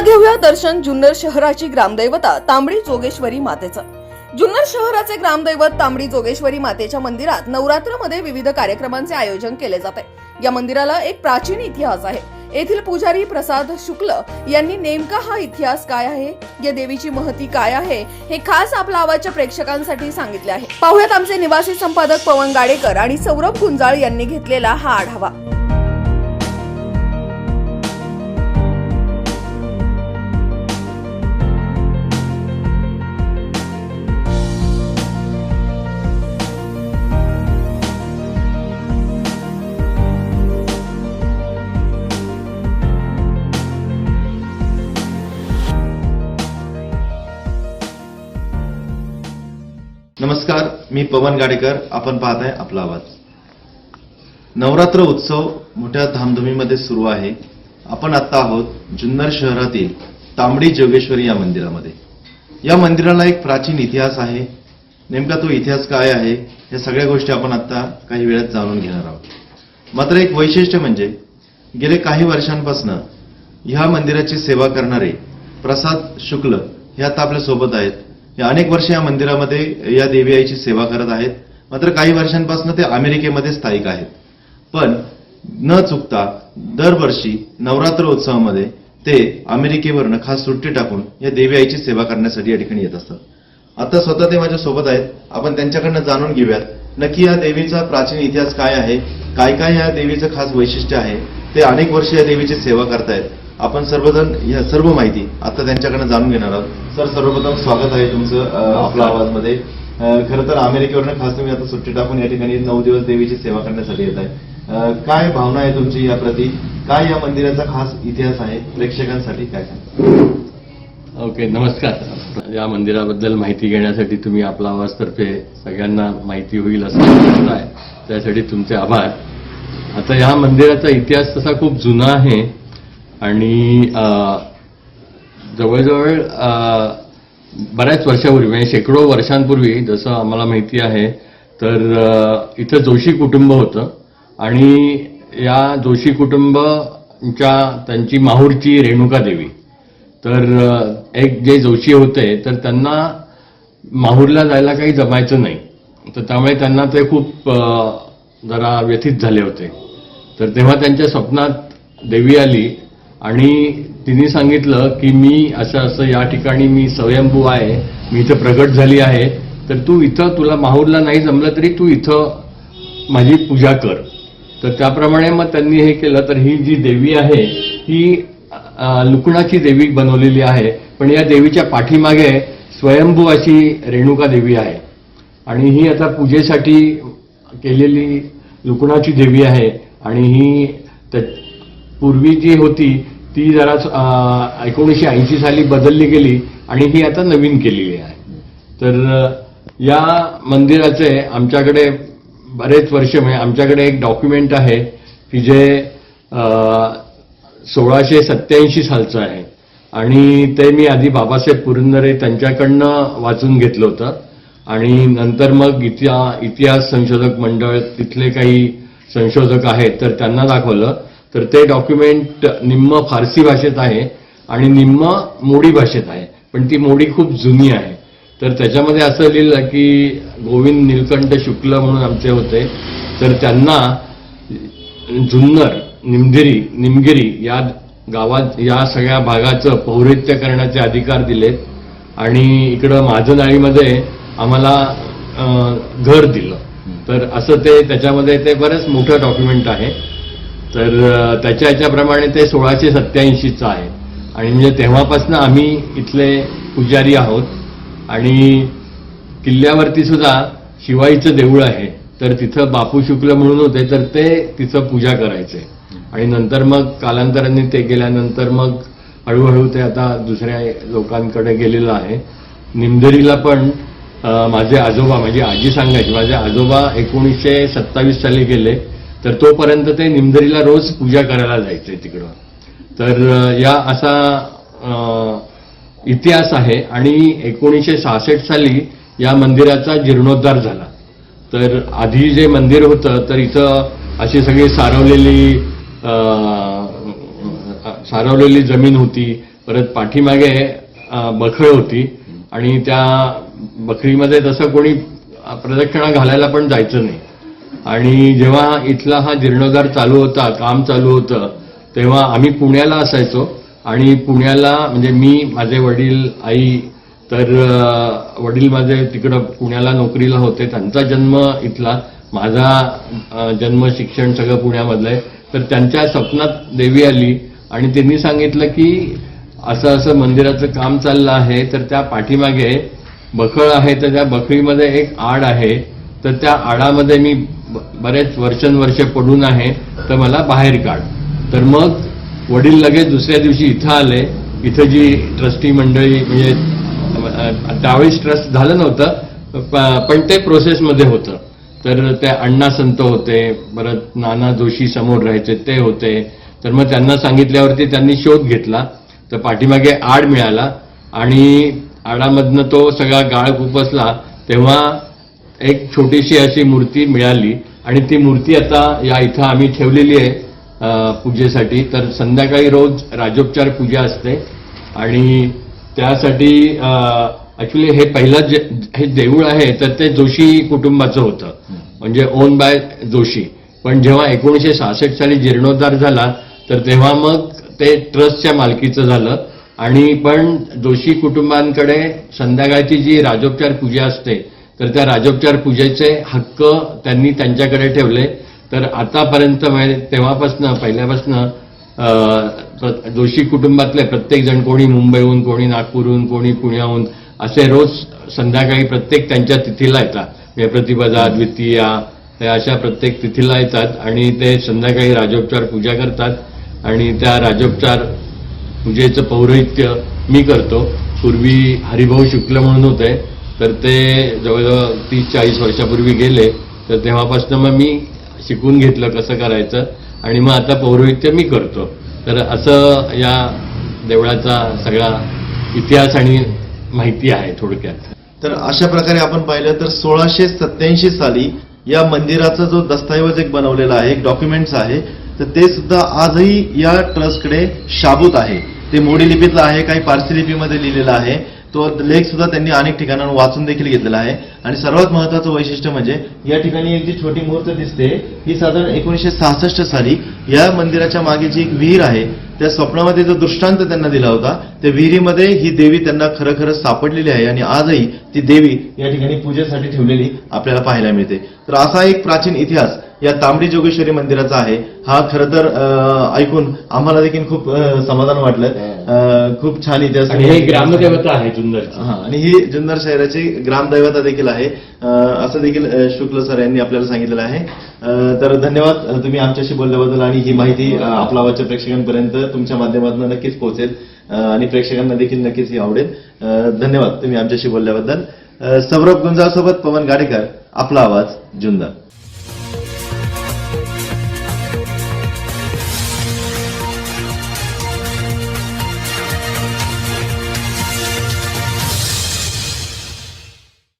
आता घेऊया दर्शन जुन्नर शहराची ग्रामदैवता तांबडी जोगेश्वरी मातेचं. जुन्नर शहराचे ग्रामदैवत तांबडी जोगेश्वरी मातेच्या मंदिरात नवरात्रमध्ये विविध कार्यक्रमांचे आयोजन केले जाते. या मंदिराला एक प्राचीन इतिहास आहे. येथील पुजारी प्रसाद शुक्ल यांनी नेमका हा इतिहास काय आहे? या देवीची महती काय आहे? हे खास आपल्या आवाजच्या प्रेक्षकांसाठी सांगितले आहे. पाहुयात आमचे निवासी संपादक पवन गाडेकर आणि सौरभ गुंजाळ यांनी घेतलेला हा आढावा. नमस्कार मी पवन गाडेकर. आपण पाहत आहे आपला आवाज. नवरात्र उत्सव मोठ्या धामधुमीमध्ये सुरू आहे. आपण आता आहोत जुन्नर शहरातील तांबडी जोगेश्वरी या मंदिरामध्ये. या मंदिराला एक प्राचीन इतिहास आहे. नेमका तो इतिहास काय आहे या सगळ्या गोष्टी आपण आता काही वेळात जाणून घेणार आहोत. मात्र एक वैशिष्ट्य म्हणजे गेले काही वर्षांपासून ह्या मंदिराची सेवा करणारे प्रसाद शुक्ल हे आता आपल्यासोबत आहेत. या अनेक वर्ष या मंदिरामध्ये या देवी आईची सेवा करत आहेत. मात्र काही वर्षांपासून ते अमेरिकेमध्ये स्थायिक आहेत. पण न चुकता दरवर्षी नवरात्र उत्सवामध्ये ते अमेरिकेवरनं खास सुट्टी टाकून या देवी आईची सेवा करण्यासाठी या ठिकाणी येत असतात. आता स्वतः ते माझ्या सोबत आहेत. आपण त्यांच्याकडनं जाणून घेऊयात. नक्की या देवीचा प्राचीन इतिहास काय आहे? काय काय या देवीचं खास वैशिष्ट्य आहे? ते अनेक वर्ष या देवीची सेवा करतायत. आपण सर्वजण या सर्व माहिती आता त्यांच्याकडनं जाणून घेणार आहोत. सर सर्वप्रथम स्वागत आहे तुमचं आपल्या आवाजमध्ये. खरं तर अमेरिकेवरनं खास तुम्ही आता सुट्टी टाकून या ठिकाणी नऊ दिवस देवीची सेवा करण्यासाठी येत आहे. काय भावना आहे तुमची या प्रती? काय या मंदिराचा खास इतिहास आहे? प्रेक्षकांसाठी काय ओके नमस्कार. या मंदिराबद्दल माहिती घेण्यासाठी तुम्ही आपला आवाजतर्फे सगळ्यांना माहिती होईल असं आहे. त्यासाठी तुमचे आभार. आता या मंदिराचा इतिहास तसा खूप जुना आहे. आणि जवळजवळ बऱ्याच वर्षापूर्वी म्हणजे शेकडो वर्षांपूर्वी जसं आम्हाला माहिती आहे तर इथं जोशी कुटुंब होतं. आणि या जोशी कुटुंबच्या त्यांची माहूरची रेणुका देवी. तर एक जे जोशी होते तर त्यांना माहूरला जायला काही जमायचं नाही. तर त्यामुळे त्यांना ते खूप जरा व्यथित झाले होते. तर तेव्हा त्यांच्या स्वप्नात देवी आली. आणि तिने सांगितलं की मी असं असं या ठिकाणी मी स्वयंभू आहे मी इथं प्रगट झाली आहे तर तू इथं तुला माहूरला नाही जमलं तरी तू इथं माझी पूजा कर. तर त्याप्रमाणे मग त्यांनी हे केलं तर ही जी देवी आहे ही लुकणाची देवी बनवलेली आहे पण या देवीच्या पाठीमागे स्वयंभू अशी रेणुका देवी आहे. आणि ही आता पूजेसाठी केलेली लुकणाची देवी आहे आणि ही त्या- पूर्वी जी होती ती जरा एकोणीसशे ऐंशी साली बदलली गेली आणि ही आता नवीन केलेली आहे. तर या मंदिराचे आमच्याकडे बरेच वर्ष म्हणजे आमच्याकडे एक डॉक्युमेंट आहे की जे सोळाशे सत्याऐंशी सालचं आहे. आणि ते मी आधी बाबासाहेब पुरंदरे त्यांच्याकडनं वाचून घेतलं होतं. आणि नंतर मग इतिहा इतिहास संशोधक मंडळ तिथले काही संशोधक आहेत तर त्यांना दाखवलं. तर ते डॉक्युमेंट निम्म फारसी भाषेत आहे आणि निम्म मोडी भाषेत आहे. पण ती मोडी खूप जुनी आहे. तर त्याच्यामध्ये असं लिहिलं की गोविंद निलकंठ शुक्ल म्हणून आमचे होते. तर त्यांना जुन्नर निमगिरी निमगिरी या गावात या सगळ्या भागाचं पौरित्य करण्याचे अधिकार दिलेत. आणि इकडं माझनाळीमध्ये आम्हाला घर दिलं. तर असं ते त्याच्यामध्ये ते बरंच मोठं डॉक्युमेंट आहे. तर त्याच्या ह्याच्याप्रमाणे ते सोळाशे सत्याऐंशीचं आहे. आणि म्हणजे तेव्हापासून आम्ही इथले पुजारी आहोत. आणि किल्ल्यावरती सुद्धा शिवाईचं देऊळ आहे. तर तिथं बापू शुक्ल म्हणून होते तर ते तिथं पूजा करायचे. आणि नंतर मग कालांतराने ते गेल्यानंतर मग हळूहळू ते आता दुसऱ्या लोकांकडे गेलेलं आहे. निमदरीला पण माझे आजोबा माझी आजी सांगायची माझे आजोबा एकोणीसशे सत्तावीस साली गेले. तर तोपर्यंत ते निमदरीला रोज पूजा करायला जायचे तिकडं. तर या असा इतिहास आहे आणि एकोणीसशे सहासष्ट साली या मंदिराचा जीर्णोद्धार झाला. तर आधी जे मंदिर होतं तर इथं अशी सगळी सारवलेली सारवलेली जमीन होती परत पाठीमागे बखळ होती आणि त्या बकरीमध्ये तसं कोणी प्रदक्षिणा घालायला पण जायचं नाही. आणि जेव्हा इथला हा जीर्णोद्धार चालू होता काम चालू होतं तेव्हा आम्ही पुण्याला असायचो. आणि पुण्याला म्हणजे मी माझे वडील आई तर वडील माझे तिकडं पुण्याला नोकरीला होते. त्यांचा जन्म इथला माझा जन्म शिक्षण सगळं पुण्यामधलं आहे तर त्यांच्या स्वप्नात देवी आली आणि त्यांनी सांगितलं की असं असं मंदिराचं काम चाललं आहे तर त्या पाठीमागे बखळ आहे तर त्या बखळीमध्ये एक आड आहे. तर त्या आडामध्ये मी बरेच वर्षानुवर्षे पडून आहे तर मला बाहेर काढ. तर मग वडील लगेच दुसऱ्या दिवशी इथं आले. इथं जी ट्रस्टी मंडळी म्हणजे त्यावेळेस ट्रस्ट झालं नव्हतं पण ते प्रोसेसमध्ये होतं. तर ते अण्णा संत होते परत नाना जोशी समोर राहायचे ते होते. तर मग त्यांना सांगितल्यावरती त्यांनी शोध घेतला. तर पाठीमागे आड मिळाला आणि आडामधनं तो सगळा गाळ खुपसला तेव्हा एक छोटीशी अशी मूर्ती मिळाली आणि ती मूर्ती आता या इथं आम्ही ठेवलेली आहे पूजेसाठी. तर संध्याकाळी रोज राजोपचार पूजा असते. आणि त्यासाठी ॲक्च्युली हे पहिलं जे हे देऊळ आहे तर ते जोशी कुटुंबाचं होतं. म्हणजे ओन बाय जोशी. पण जेव्हा एकोणीशे सहासष्ट साली जीर्णोद्धार झाला तर तेव्हा मग ते ट्रस्टच्या मालकीचं झालं. आणि पण जोशी कुटुंबांकडे संध्याकाळची जी राजोपचार पूजा असते तर त्या राजोपचार पूजेचे हक्क त्यांनी त्यांच्याकडे ठेवले. तर आतापर्यंत म्हणजे तेव्हापासनं पहिल्यापासनं जोशी कुटुंबातले प्रत्येक जण कोणी मुंबईहून कोणी नागपूरहून कोणी पुण्याहून असे रोज संध्याकाळी प्रत्येक त्यांच्या तिथीला येतात. म्हणजे प्रतिपदा द्वितीया हे अशा प्रत्येक तिथीला येतात आणि ते संध्याकाळी राजोपचार पूजा करतात. आणि त्या राजोपचार पूजेचं पौरोहित्य मी करतो. पूर्वी हरिभाऊ शुक्ल म्हणून होते. तर ते जवळजवळ तीस चाळीस वर्षापूर्वी गेले. तर तेव्हापासून मग मी शिकून घेतलं कसं करायचं आणि मग आता पौरोहित्य मी करतो. तर असं या देवळाचा सगळा इतिहास आणि माहिती आहे थोडक्यात. तर अशा प्रकारे आपण पाहिलं तर सोळाशे सत्याऐंशी साली या मंदिराचा जो दस्तऐवज एक बनवलेला आहे एक डॉक्युमेंट्स आहे तर ते सुद्धा आजही या ट्रस्टकडे शाबूत आहे. ते मोडी लिपीतलं आहे काही पारसी लिपीमध्ये लिहिलेलं आहे. तो लेख सुद्धा त्यांनी अनेक ठिकाणांवर वाचून देखील घेतलेला आहे. आणि सर्वात महत्वाचं वैशिष्ट्य म्हणजे या ठिकाणी एक जी छोटी मूर्त दिसते ही साधारण एकोणीशे सहासष्ट साली या मंदिराच्या मागे जी एक विहीर आहे त्या स्वप्नामध्ये जो दृष्टांत त्यांना दिला होता त्या विहिरीमध्ये ही देवी त्यांना खरं खरं सापडलेली आहे आणि आजही ती देवी या ठिकाणी पूजेसाठी ठेवलेली आपल्याला पाहायला मिळते. तर असा एक प्राचीन इतिहास या तांबडी जोगेश्वरी मंदिराचा आहे. हा खरं तर ऐकून आम्हाला देखील खूप समाधान वाटलं. अं, खूप छान इतिहास आणि हे ग्रामदेवता आहे जुन्नरची. हा आणि ही जुन्नर शहराची ग्रामदैवता देखील आहे. असं देखील शुक्ल सर यांनी आपल्याला सांगितलेलं आहे. तर धन्यवाद तुम्ही आमच्याशी बोलल्याबद्दल आणि ही माहिती आपला आपल्या आवाजच्या प्रेक्षकांपर्यंत तुमच्या माध्यमातून नक्कीच पोहोचेल आणि प्रेक्षकांना देखील नक्कीच ही आवडेल. धन्यवाद तुम्ही आमच्याशी बोलल्याबद्दल. सौरभ गुंजासोबत पवन गाडेकर आपला आवाज जुन्नर.